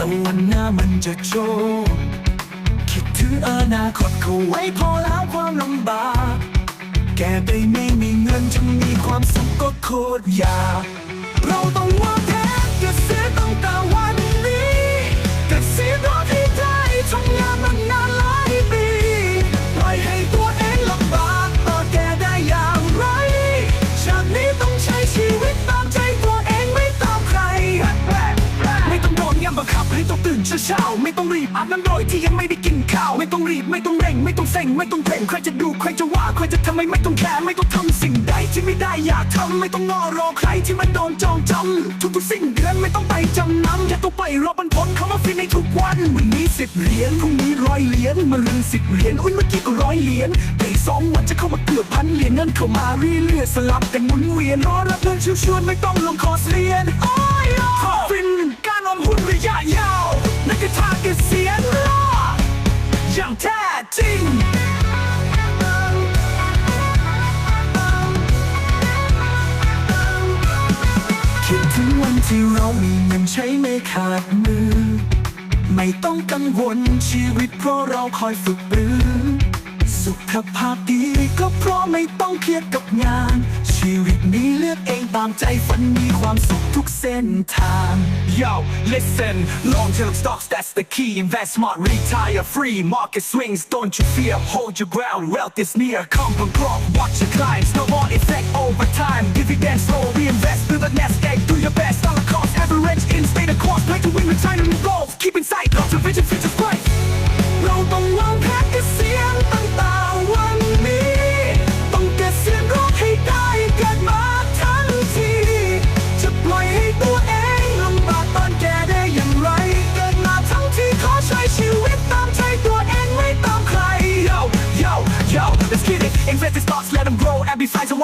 แต่วันหน้ามันจะโชคคิดถึงอนาคตเขาไว้พอแล้วความลำบาก แกไปไม่มีเงินจะมีความสุขก็โคตรยาก เราต้องวางแผนเกษี อาบน้ำโดยที่ยังไม่ได้กินข้าว ไม่ต้องรีบไม่ต้องเร่ง ไม่ต้องเซ็งไม่ต้องเพ่งใครจะดูใครจะว่าใครจะทำไมไม่ต้องแคร์ไม่ต้องทำสิ่งใดที่ไม่ได้อยากทำไม่ต้องงอรอใครที่มันโดนจองจำทุกๆสิ่งเดือนไม่ต้องไปจำนำอย่าต้องไปรอบันผลเขามาฟินในทุกวันวันนี้สิบเหรียญพรุ่งนี้ร้อยเหรียญมะรืนสิบเหรียญอุ้ยเมื่อกี้ก็ร้อยเหรียญแต่สองวันจะเข้ามาเกือบพันเหรียญเงินเข้ามาเรื่อยๆสลับกันหมุนเวียนรอรับเงินชิวชวนไม่ต้องลงคอร์สเรีย แท้จริงคิดถึงวันที่เรามีเงินใช้ไม่ขาดมือ ไม่ต้องกังวลชีวิตเพราะเราคอยฝึกปรือ สุขภาพดีก็เพราะไม่ต้องเครียดกับงาน ชีวิตนี้เลือกเองตามใจฝันมีความสุขทุกเส้นทาง Yo listen long term stocks that's the key invest smart retire free market swings don't you fear hold your ground wealth is near come and grow watch your climb snowball effect over time dividends slow reinvest build a nest egg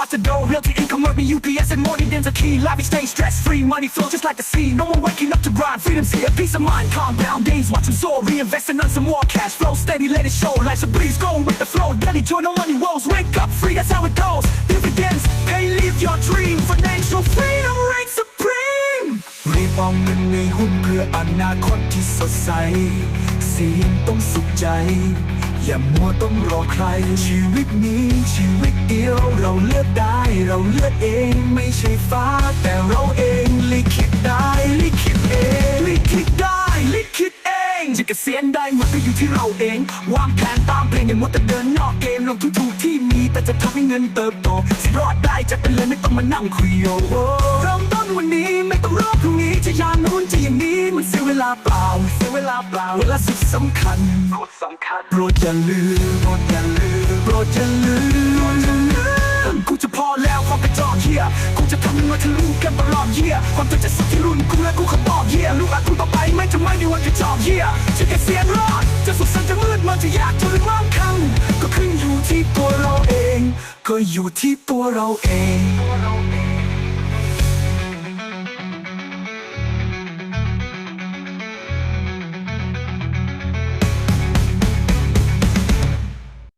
watch the dough realty income work me UPS and more than a key life is stay stress free money flow just like the sea no one waking up to grind freedom's here peace of mind calm down days watch them soar reinvest in some more cash flow steady let it show life's a breeze go with the flow daily joy no money woes wake up free that's how it goes dividends pay live your dream financial freedom reigns supreme รีบเอาเงินในหุ้นเพื่ออนาคตที่สดใสเสียงต้องสุขใจ อย่ามัวต้องรอใคร ชีวิตนี้ชีวิตเดียว เราเลือกได้ เราเลือกเองไม่ใช่ฟ้า แต่เราเองลิขิตได้ลิขิตเองลิขิตได้ลิขิตเองจะเกษียณได้มันก็อยู่ที่เราเอง วางแผนตามเพลงอย่ามัวแต่เดินนอกเกมลงทุน จะทำให้เงินเติบโตสิรอดได้จะเป็นเลยไม่ต้องมานั่งคุยโยเริ่มต้นวันนี้ไม่ต้องรอพรุ่งนี้จะอยางนู้นจะอย่างนี้มันเสียเวลาเปล่าเสียเวลาเปล่าเวลาสุดสำคัญโปรดสำคัญโปรดอย่าลืมโปรดอย่าลืมโปรดอย่าลืมกูจะพอแล้วความกระจอกเหี้ยกูจะทำมาทะลุกันตลอดเหี้ยความตั้งใจสุดที่รุ่นกูและกูขอบอกเหี้ยลูกหลานกูต่อไปไม่จะไม่มีวันกระจอกเหี้ยจะเกษียณรอดจะสุขสันต์จะมืดมันจะยากจะหรือมั่งคั่งก็ขึ้นอยู่ที่ตัวเราเอง ก็อยู่ที่ตัวเราเอง